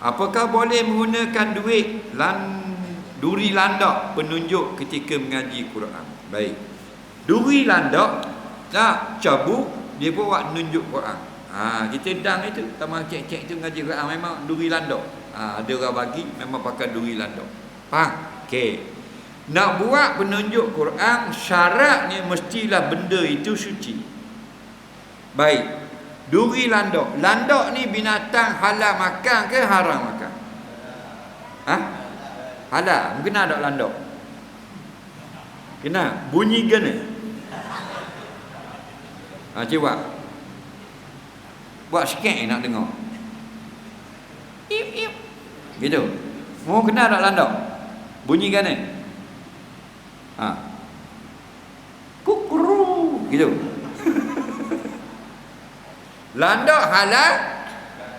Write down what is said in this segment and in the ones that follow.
Apakah boleh menggunakan duit lan duri landak penunjuk ketika mengaji Quran? Baik. Duri landak tak cabut dia buat nunjuk Quran. Ha, kita dang itu tamah cek-cek itu ngaji Quran memang duri landak. Ha, ada orang bagi memang pakai duri landak. Faham? Okey. Nak buat penunjuk Quran syaratnya mestilah benda itu suci. Baik. Duri landak. Landak ni binatang halal makan ke haram makan? Ha? Halal. Mungkin ada landak. Kena bunyi gana. Ha, cuba. Buat sikit nak dengar. Ip ip. Gitu. Mau kena tak landak? Bunyi gana. Ha. Kukuru. Gitu. Landak halal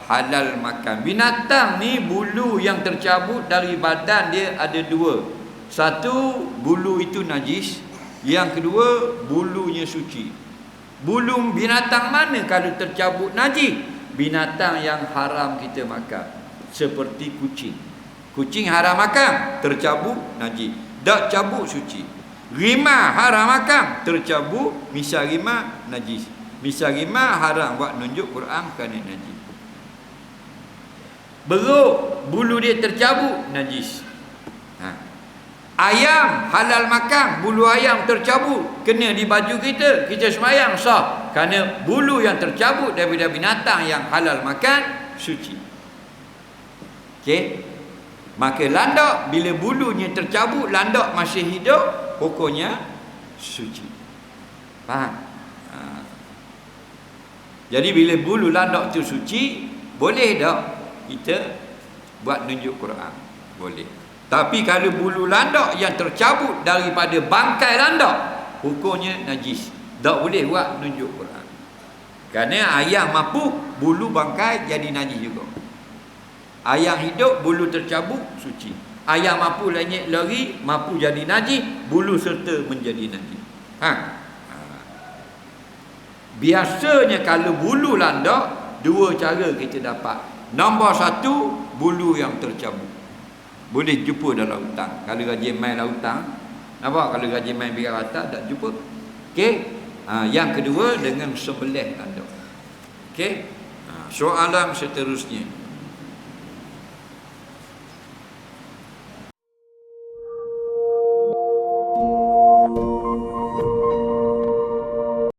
halal makan. Binatang ni bulu yang tercabut dari badan dia ada dua. Satu bulu itu najis, yang kedua bulunya suci. Bulu binatang mana kalau tercabut najis? Binatang yang haram kita makan. Seperti kucing. Kucing haram makan, tercabut najis. Tak cabut suci. Rimah haram makan, tercabut misal rimah najis. Misal rimah haram buat nunjuk Quran kerana najis. Beruk bulu dia tercabut najis. Ha. Ayam halal makan, bulu ayam tercabut kena di baju kita, kita semayang sah. Kerana bulu yang tercabut daripada binatang yang halal makan suci. Okey. Maka landak bila bulunya tercabut, landak masih hidup, pokoknya suci. Faham? Jadi bila bulu landak tu suci, boleh tak kita buat nunjuk Quran? Boleh. Tapi kalau bulu landak yang tercabut daripada bangkai landak, hukumnya najis. Tak boleh buat nunjuk Quran. Kerana ayam mampu bulu bangkai jadi najis juga. Ayam hidup bulu tercabut suci. Ayam mampu lenyek lari mampu jadi najis, bulu serta menjadi najis. Ha? Biasanya kalau bulu landak Dua cara kita dapat. Nombor satu Bulu yang tercabut. Boleh jumpa dalam hutang Kalau gaji main lautan Nampak? Kalau gaji main biar rata Tak jumpa. Okey? Ha, Yang kedua dengan sebelah landak Okey? Ha, Soalan seterusnya